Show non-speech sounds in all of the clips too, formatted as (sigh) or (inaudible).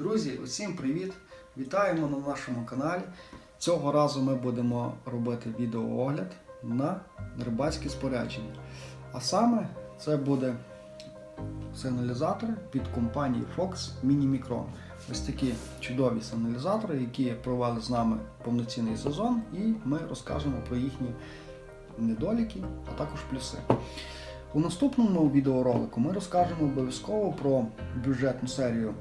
Друзі, усім привіт! Вітаємо на нашому каналі. Цього разу ми будемо робити відеоогляд на рибацькі спорядження. А саме це буде сигналізатори від компанії Fox Mini Micron. Ось такі чудові сигналізатори, які провели з нами повноцінний сезон, і ми розкажемо про їхні недоліки, а також плюси. У наступному відеоролику ми розкажемо обов'язково про бюджетну серію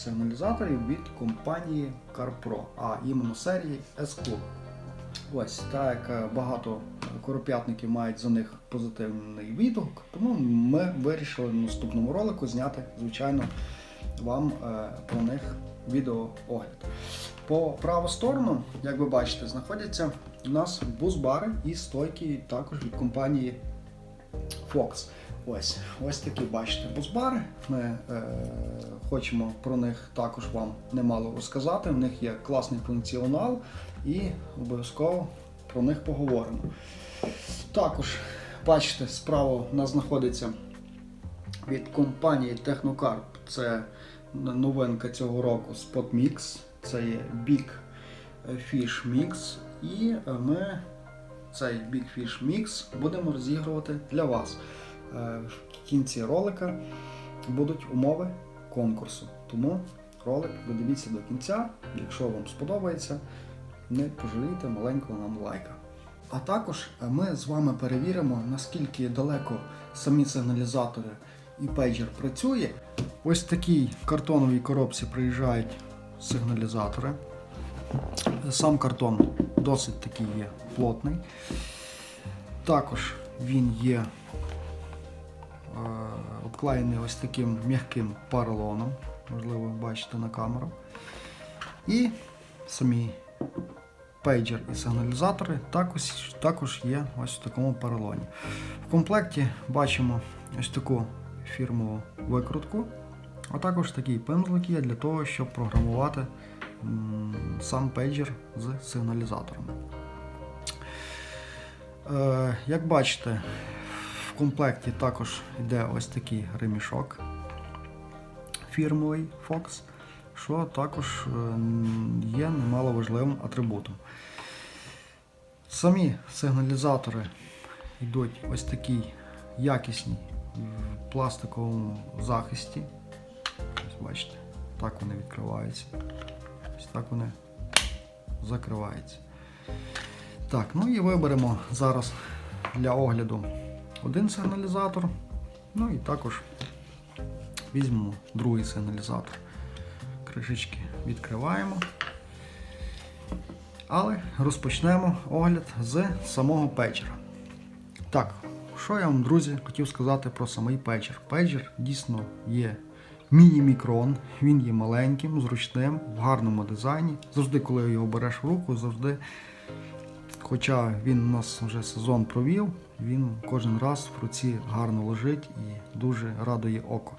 сигналізаторів від компанії CarPro, а іменно серії S-Club. Ось так як багато короп'ятників мають за них позитивний відгук, тому ми вирішили в наступному ролику зняти, звичайно, вам е, про них відеоогляд. По праву сторону, як ви бачите, знаходяться у нас бус-бари і стойки також від компанії Fox. Ось ось такі бачите бусбари. Ми е, хочемо про них також вам немало розказати. В них є класний функціонал і обов'язково про них поговоримо. Також, бачите, справа у нас знаходиться від компанії Technocarp. Це новинка цього року Spot Mix. Це є Big Fish Mix. І ми цей Big Fish Mix будемо розігрувати для вас. Е, В кінці ролика будуть умови конкурсу. Тому ролик ви дивіться до кінця. Якщо вам сподобається, не пожалійте маленького нам лайка. А також е, ми з вами перевіримо, наскільки далеко самі сигналізатори і пейджер працює. Ось такій картоновій коробці приїжджають сигналізатори. Сам картон досить такий є плотний. Також він є обклеєний ось таким м'яким поролоном, можливо, ви бачите на камеру. І самі пейджер і сигналізатори також, також є ось в такому поролоні. В комплекті бачимо ось таку фірмову викрутку, а також такий пензлик є для того, щоб програмувати сам пейджер з сигналізаторами. Е, Як бачите, комплекті також йде ось такий ремішок фірмовий Fox, що також е, є немало важливим атрибутом. Самі сигналізатори йдуть ось такій якісній в пластиковому захисті. Ось бачите, так вони відкриваються. Ось так вони закриваються. Так, ну і виберемо зараз для огляду один сигналізатор. Ну і також візьмемо другий сигналізатор. Кришечки відкриваємо. Але розпочнемо огляд з самого пейджера. Так, що я вам, друзі, хотів сказати про самий пейджер. Пейджер дійсно є міні-мікрон, він є маленьким, зручним, в гарному дизайні. Завжди, коли його береш в руку, завжди Хоча він у нас вже сезон провів, він кожен раз в руці гарно лежить і дуже радує око.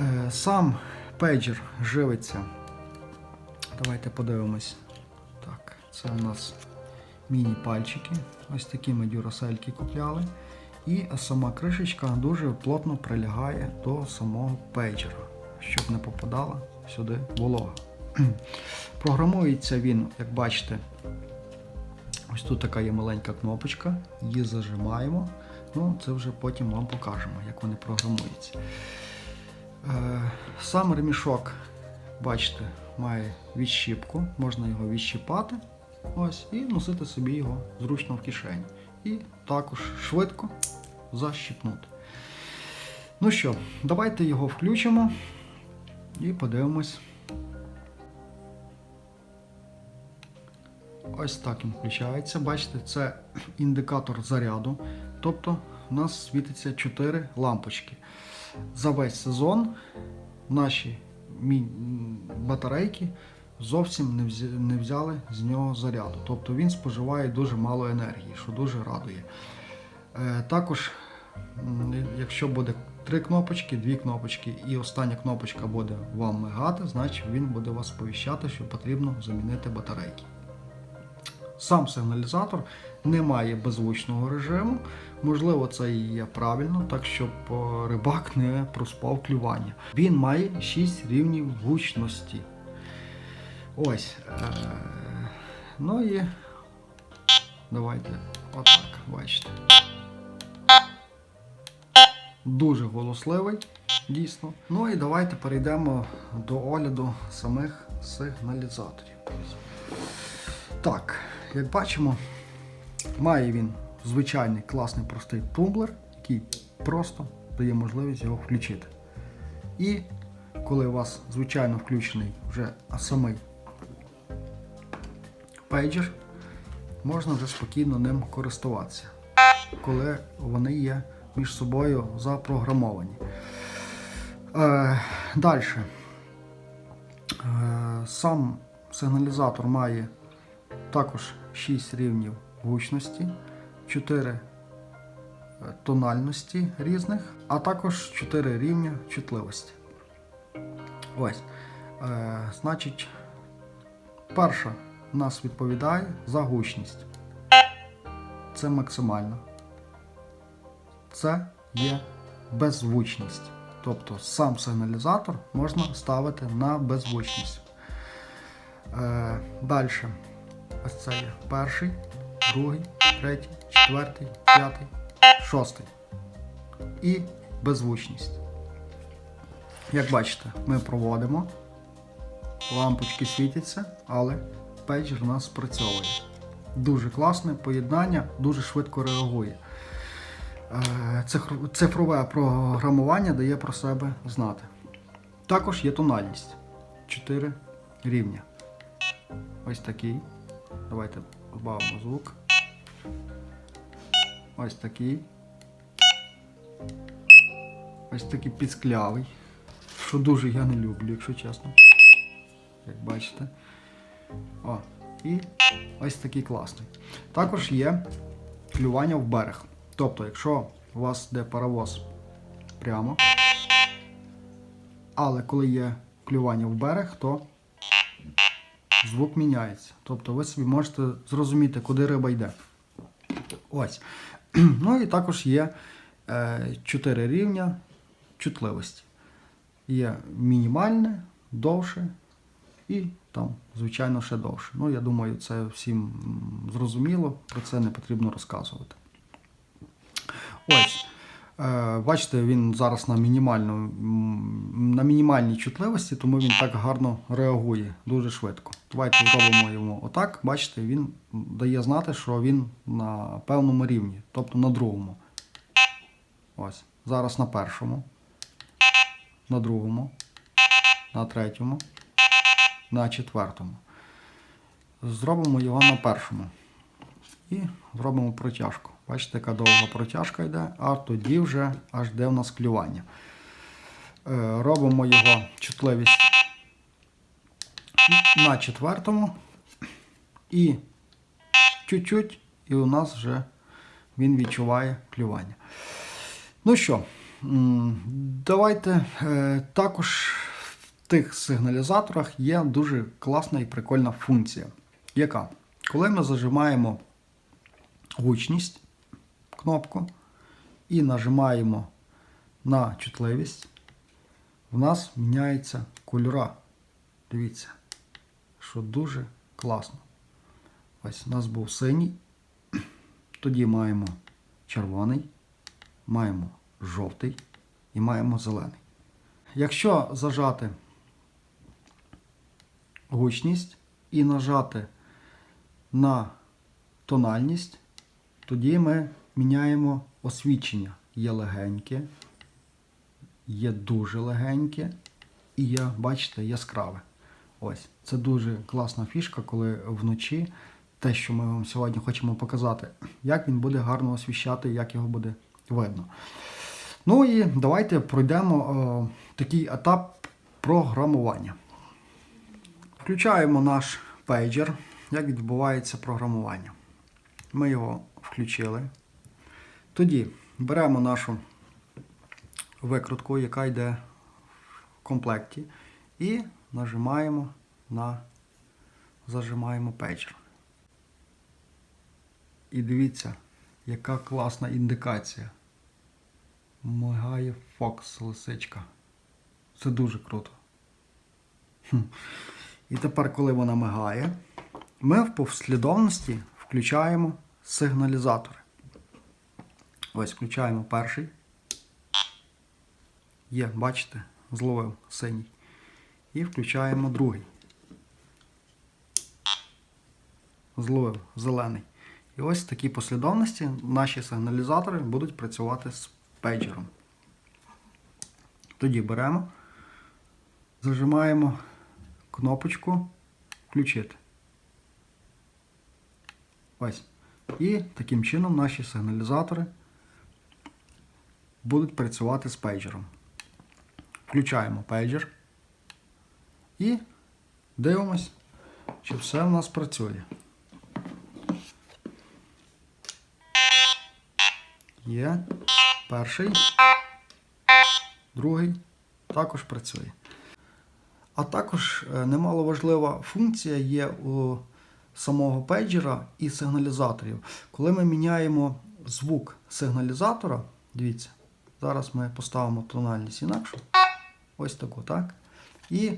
Е, Сам пейджер живиться. Давайте подивимось. Так, це у нас міні-пальчики. Ось такі ми дюрасельки купляли. І сама кришечка дуже плотно прилягає до самого пейджера, щоб не попадала сюди волога. Програмується він, як бачите, Ось тут така є маленька кнопочка, її зажимаємо. Ну, це вже потім вам покажемо, як вони програмуються. Е, Сам ремішок, бачите, має відщіпку, можна його відщіпати ось, і носити собі його зручно в кишені. І також швидко защіпнути. Ну що, давайте його включимо і подивимось. Ось так він включається. Бачите, це індикатор заряду. Тобто у нас світиться 4 лампочки. За весь сезон наші батарейки зовсім не взяли з нього заряду. Тобто він споживає дуже мало енергії, що дуже радує. Е, Також, якщо буде три кнопочки, дві кнопочки і остання кнопочка буде вам мигати, значить він буде вас сповіщати, що потрібно замінити батарейки. Сам сигналізатор немає беззвучного режиму. Можливо, це і є правильно, так щоб е, рибак не проспав клювання. Він має 6 рівнів гучності. Ось. Е- ну і давайте отак, бачите. Дуже голосливий, дійсно. Ну і давайте перейдемо до огляду самих сигналізаторів. Так, як бачимо, має він звичайний класний простий тумблер, який просто дає можливість його включити. І коли у вас звичайно включений вже самий пейджер, можна вже спокійно ним користуватися, коли вони є між собою запрограмовані. Е, Далі. Е, сам сигналізатор має також 6 рівнів гучності, 4 тональності різних, а також 4 рівня чутливості. Ось. Е, значить, перша нас відповідає за гучність. Це максимально. Це є беззвучність. Тобто сам сигналізатор можна ставити на беззвучність. Е, Далі. Ось це є перший, другий, третій, четвертий, п'ятий, шостий. І беззвучність. Як бачите, ми проводимо. Лампочки світяться, але пейджер у нас спрацьовує. Дуже класне поєднання, дуже швидко реагує. Е, Цифрове програмування дає про себе знати. Також є тональність. 4 рівня. Ось такий. Давайте збавимо звук. Ось такий. Ось такий підсклявий. Що дуже я не люблю, якщо чесно. Як бачите. О, і ось такий класний. Також є клювання в берег. Тобто, якщо у вас йде паровоз прямо, але коли є клювання в берег, то звук міняється. Тобто ви собі можете зрозуміти, куди риба йде. Ось. (clears throat) Ну і також є е, 4 рівня чутливості. Є мінімальне, довше і там, звичайно, ще довше. Ну, я думаю, це всім зрозуміло, про це не потрібно розказувати. Ось. Е, бачите, він зараз на, мінімальну, на мінімальній чутливості, тому він так гарно реагує дуже швидко. Давайте зробимо йому отак. Бачите, він дає знати, що він на певному рівні, тобто на другому. Ось. Зараз на першому, на другому, на третьому, на четвертому. Зробимо його на першому. І зробимо протяжку. Бачите, яка довга протяжка йде, а тоді вже аж де в нас клювання. Е, Робимо його чутливість на четвертому. І чуть-чуть, і у нас вже він відчуває клювання. Ну що, давайте е, також в тих сигналізаторах є дуже класна і прикольна функція. Яка? Коли ми зажимаємо гучність кнопку і нажимаємо на чутливість, в нас міняється кольора. Дивіться, що дуже класно. Ось у нас був синій, тоді маємо червоний, маємо жовтий і маємо зелений. Якщо зажати гучність і нажати на тональність, тоді ми міняємо освічення. Є легеньке, є дуже легеньке і є, бачите, яскраве. Ось, це дуже класна фішка, коли вночі те, що ми вам сьогодні хочемо показати, як він буде гарно освіщати, як його буде видно. Ну і давайте пройдемо о, такий етап програмування. Включаємо наш пейджер, як відбувається програмування. Ми його включили. Тоді беремо нашу викрутку, яка йде в комплекті, і нажимаємо на зажимаємо пейджер. І дивіться, яка класна індикація. Мигає Фокс лисичка. Це дуже круто. І тепер, коли вона мигає, ми в послідовності включаємо сигналізатори. Ось включаємо перший. Є, бачите, зловив синій. І включаємо другий. Зловив зелений. І ось в такій послідовності наші сигналізатори будуть працювати з пейджером. Тоді беремо, зажимаємо кнопочку Включити. Ось. І таким чином наші сигналізатори будуть працювати з пейджером. Включаємо пейджер і дивимось, чи все в нас працює. Є. Перший. Другий також працює. А також е, немало важлива функція є у самого пейджера і сигналізаторів. Коли ми міняємо звук сигналізатора, дивіться, зараз ми поставимо тональність інакшу. Ось таку, так? І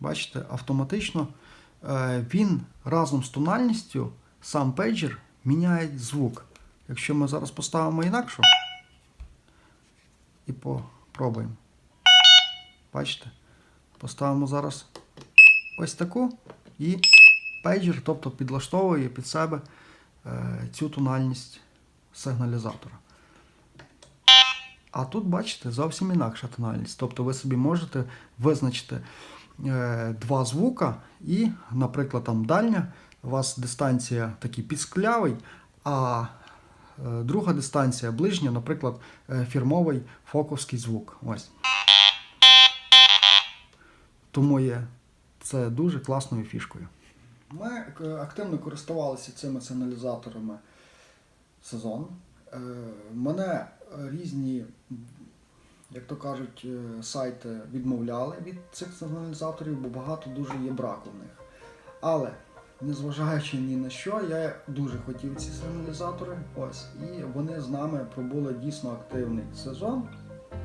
бачите, автоматично е, він разом з тональністю, сам пейджер, міняє звук. Якщо ми зараз поставимо інакшу і попробуємо. Бачите? Поставимо зараз ось таку і пейджер, тобто підлаштовує під себе е, цю тональність сигналізатора. А тут, бачите, зовсім інакша тональність. Тобто ви собі можете визначити е, два звука, і, наприклад, там дальня, у вас дистанція такий підсклявий, а е, друга дистанція ближня, наприклад, фірмовий фоковський звук. Ось. Тому є це дуже класною фішкою. Ми е, активно користувалися цими сигналізаторами сезон. Е, Мене різні, як то кажуть, е, сайти відмовляли від цих сигналізаторів, бо багато дуже є браку в них. Але, незважаючи ні на що, я дуже хотів ці сигналізатори. Ось, і вони з нами пробули дійсно активний сезон,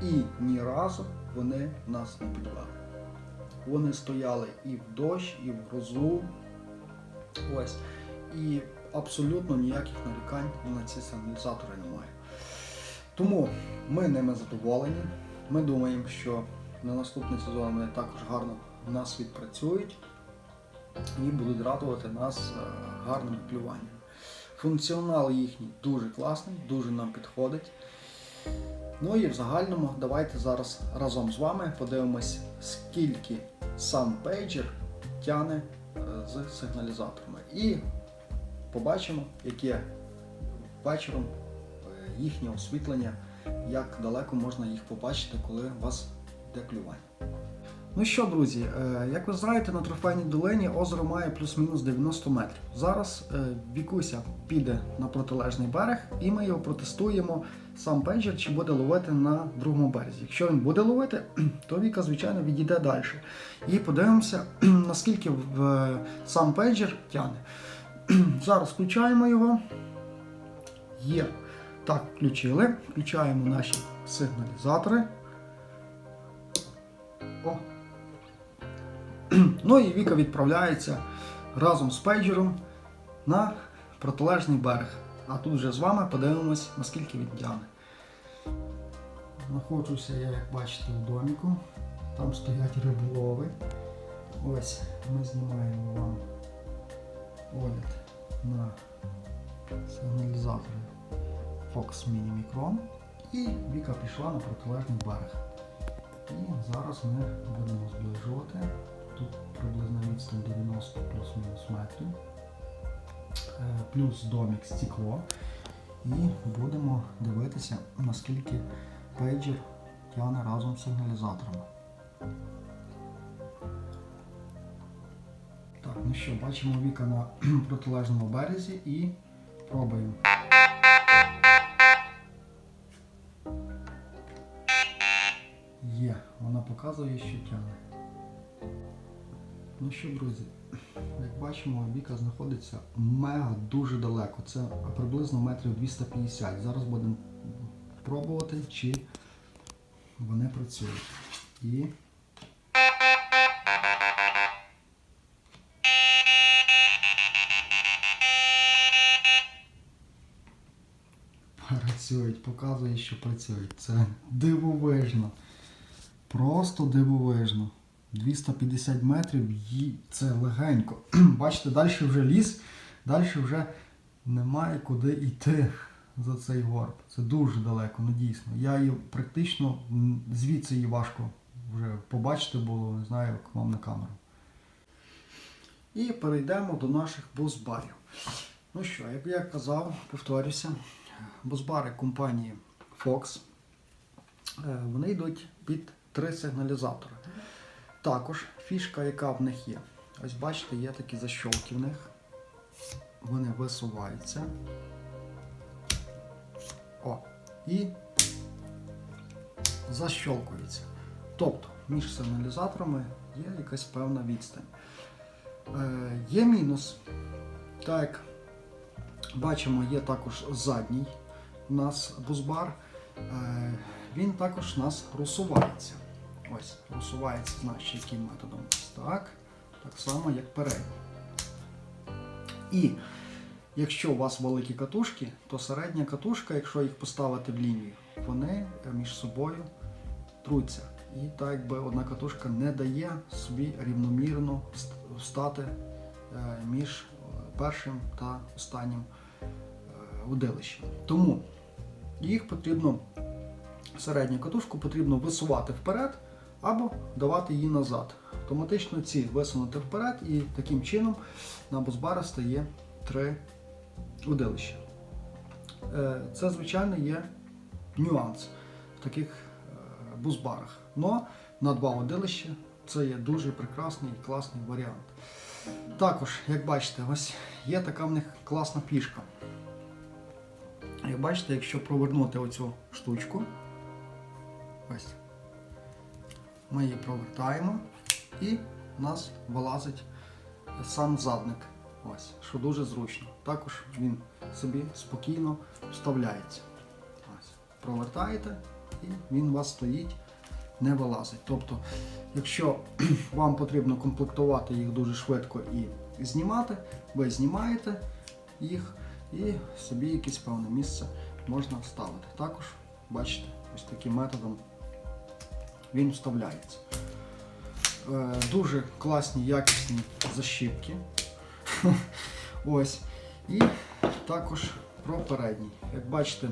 і ні разу вони нас не підвели. Вони стояли і в дощ, і в грозу. Ось. І абсолютно ніяких нарікань на ці сигналізатори немає. Тому ми ними задоволені. Ми думаємо, що на наступний сезон вони також гарно нас відпрацюють і будуть радувати нас е, гарним клюванням. Функціонал їхній дуже класний, дуже нам підходить. Ну і в загальному давайте зараз разом з вами подивимось, скільки сам пейджер тяне е, з сигналізаторами. І побачимо, яке вечором е, їхнє освітлення, як далеко можна їх побачити, коли у вас йде клювання. Ну що, друзі, е, як ви знаєте, на трофейній долині озеро має плюс-мінус 90 метрів. Зараз Вікуся піде на протилежний берег і ми його протестуємо сам пейджер, чи буде ловити на другому березі. Якщо він буде ловити, (clears throat) то Віка, звичайно, відійде далі. І подивимося, (clears throat) наскільки е, сам пейджер тяне. (clears throat) Зараз включаємо його. Є. Так, включили. Включаємо наші сигналізатори. О. Ну і Віка відправляється разом з пейджером на протилежний берег. А тут вже з вами подивимось, наскільки він тягне. Знаходжуся я, як бачите, у доміку. Там стоять риболови. Ось ми знімаємо вам огляд на сигналізатори Fox Mini Micron. І Віка пішла на протилежний берег. І зараз ми будемо зближувати. Тут приблизно відстань 90 плюс-мінус метрів. Е, Плюс домік стекло. І будемо дивитися, наскільки пейджер тягне разом з сигналізаторами. Так, ну що, бачимо віка на (clears throat) протилежному березі і пробуємо. Є, вона показує, що тягне. Ну що, друзі, як бачимо, Віка знаходиться мега дуже далеко. Це приблизно метрів 250. Зараз будемо пробувати, чи вони працюють. І. Працюють, показує, що працюють. Це дивовижно. Просто дивовижно. 250 метрів ї- це легенько. (clears throat) Бачите, далі вже ліс, далі вже немає куди йти за цей горб. Це дуже далеко, ну дійсно. Я її практично звідси її важко вже побачити було, не знаю, як вам на камеру. І перейдемо до наших бузбарів. Ну що, як я казав, повторюся, бузбари компанії Fox, е, вони йдуть під три сигналізатори. Також фішка, яка в них є. Ось бачите, є такі защолки в них. Вони висуваються. О, і защолкуються. Тобто між сигналізаторами є якась певна відстань. Е, є мінус. Так як бачимо, є також задній у нас бузбар. Е, він також у нас розсувається. Ось, розсувається, значить, яким методом? Так. Так само, як передній. І якщо у вас великі катушки, то середня катушка, якщо їх поставити в лінію, вони між собою труться. І так якби одна катушка не дає собі рівномірно встати е, між е, першим та останнім е, удилищем. Тому їх потрібно середню катушку потрібно висувати вперед або давати її назад. Автоматично ці висунути вперед і таким чином на бузбара стає три удилища. Е, Це, звичайно, є нюанс в таких е, бузбарах. Но на два удилища це є дуже прекрасний і класний варіант. Також, як бачите, ось є така в них класна пішка. Як бачите, якщо провернути оцю штучку, ось, ми її провертаємо і в нас вилазить сам задник. Ось, що дуже зручно. Також він собі спокійно вставляється. Ось, провертаєте і він у вас стоїть, не вилазить. Тобто, якщо (clears throat) вам потрібно комплектувати їх дуже швидко і знімати, ви знімаєте їх і собі якесь певне місце можна вставити. Також, бачите, ось таким методом він вставляється. Е, Дуже класні, якісні защіпки. (laughs) Ось. І також про передній. Як бачите,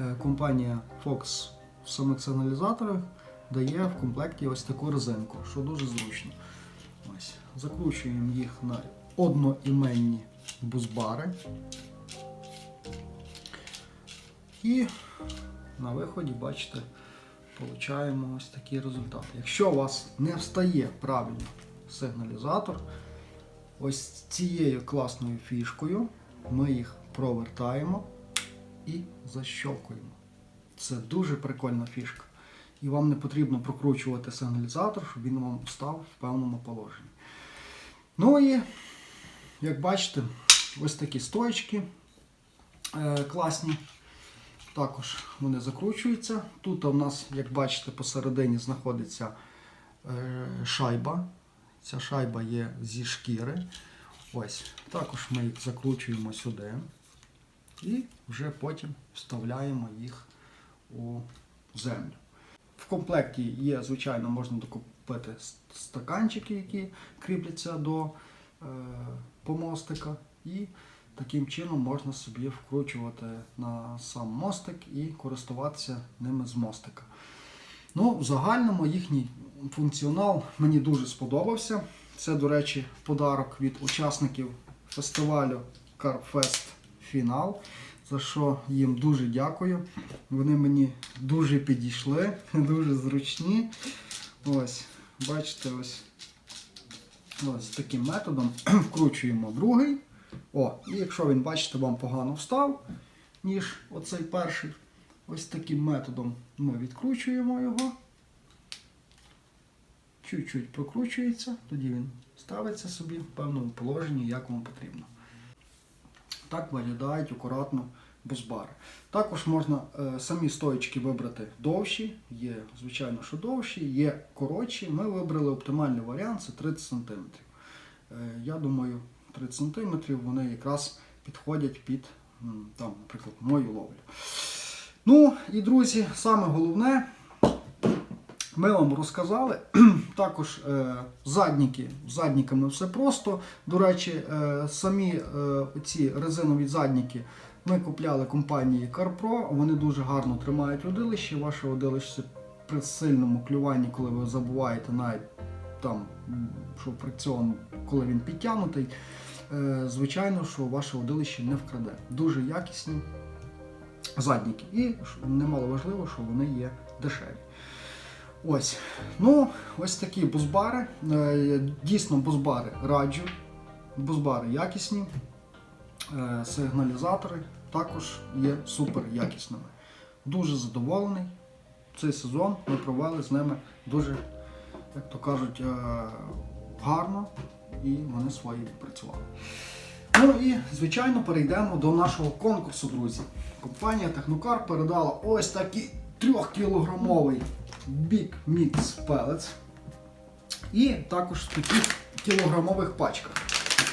е, компанія Fox в самих сигналізаторах дає в комплекті ось таку резинку, що дуже зручно. Ось. Закручуємо їх на одноіменні бузбари. І на виході, бачите, получаємо ось такий результат. Якщо у вас не встає правильно сигналізатор, ось цією класною фішкою ми їх провертаємо і защолкуємо. Це дуже прикольна фішка. І вам не потрібно прокручувати сигналізатор, щоб він вам став в певному положенні. Ну і, як бачите, ось такі стоечки е, класні. Також вони закручуються. Тут у нас, як бачите, посередині знаходиться е, шайба. Ця шайба є зі шкіри. Ось. Також ми їх закручуємо сюди. І вже потім вставляємо їх у землю. В комплекті є, звичайно, можна докупити стаканчики, які кріпляться до е, помостика. І таким чином можна собі вкручувати на сам мостик і користуватися ними з мостика. Ну, в загальному їхній функціонал мені дуже сподобався. Це, до речі, подарок від учасників фестивалю CarFest Фінал, за що їм дуже дякую. Вони мені дуже підійшли, (laughs) дуже зручні. Ось, бачите, ось, ось таким методом (clears throat) вкручуємо другий. О, і якщо він, бачите, вам погано встав, ніж оцей перший, ось таким методом ми відкручуємо його. чуть-чуть прокручується, тоді він ставиться собі в певному положенні, як вам потрібно. Так виглядають акуратно бузбари. Також можна е, самі стоїчки вибрати довші, є, звичайно, що довші, є коротші. Ми вибрали оптимальний варіант це 30 см. Е, я думаю, 30 см вони якраз підходять під, там, наприклад, мою ловлю. Ну і друзі, саме головне, ми вам розказали. (clears throat) Також е, задніки. Задніками все просто. До речі, е, самі е, ці резинові задніки ми купляли компанії CarPro. Вони дуже гарно тримають водилище. Ваше водилище при сильному клюванні, коли ви забуваєте навіть там, що фрикціон, коли він підтягнутий, звичайно, що ваше водилище не вкраде. Дуже якісні задніки. І немало важливо, що вони є дешеві. Ось. Ну, ось такі бузбари. Е, Дійсно, бузбари раджу. Бузбари якісні. Е, Сигналізатори також є супер якісними. Дуже задоволений. Цей сезон ми провели з ними дуже, як то кажуть, е, гарно і вони свої відпрацювали. Ну і, звичайно, перейдемо до нашого конкурсу, друзі. Компанія Технокар передала ось такий 3-кілограмовий Big Mix Pellets. І також в таких кілограмових пачках.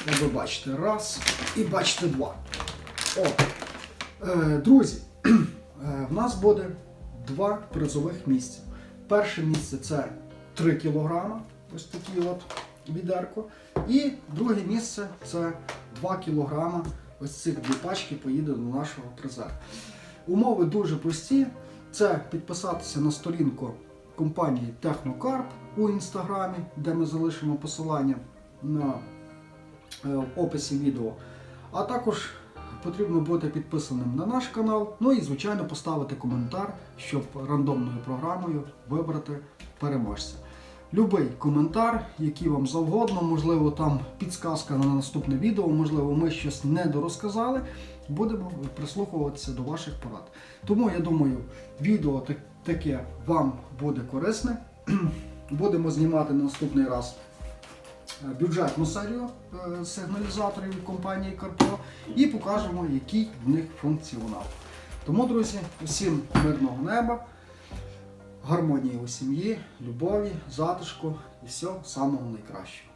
Як ви бачите, раз і бачите два. О, е, друзі, (clears throat) е, в нас буде два призових місця. Перше місце це 3 кілограма, ось такі от відерко. І друге місце це 2 кілограма. Ось цих дві пачки поїде до нашого призера. Умови дуже прості. Це підписатися на сторінку компанії Technocarp у інстаграмі, де ми залишимо посилання на е, описі відео. А також потрібно бути підписаним на наш канал. Ну і, звичайно, поставити коментар, щоб рандомною програмою вибрати переможця. Любий коментар, який вам завгодно, можливо, там підсказка на наступне відео, можливо, ми щось не дорозказали, будемо прислухуватися до ваших порад. Тому я думаю, відео таке вам буде корисне. (clears throat) Будемо знімати на наступний раз е, бюджетну серію е, сигналізаторів компанії CarPro і покажемо, який в них функціонал. Тому, друзі, усім мирного неба, гармонії у сім'ї, любові, затишку і всього самого найкращого.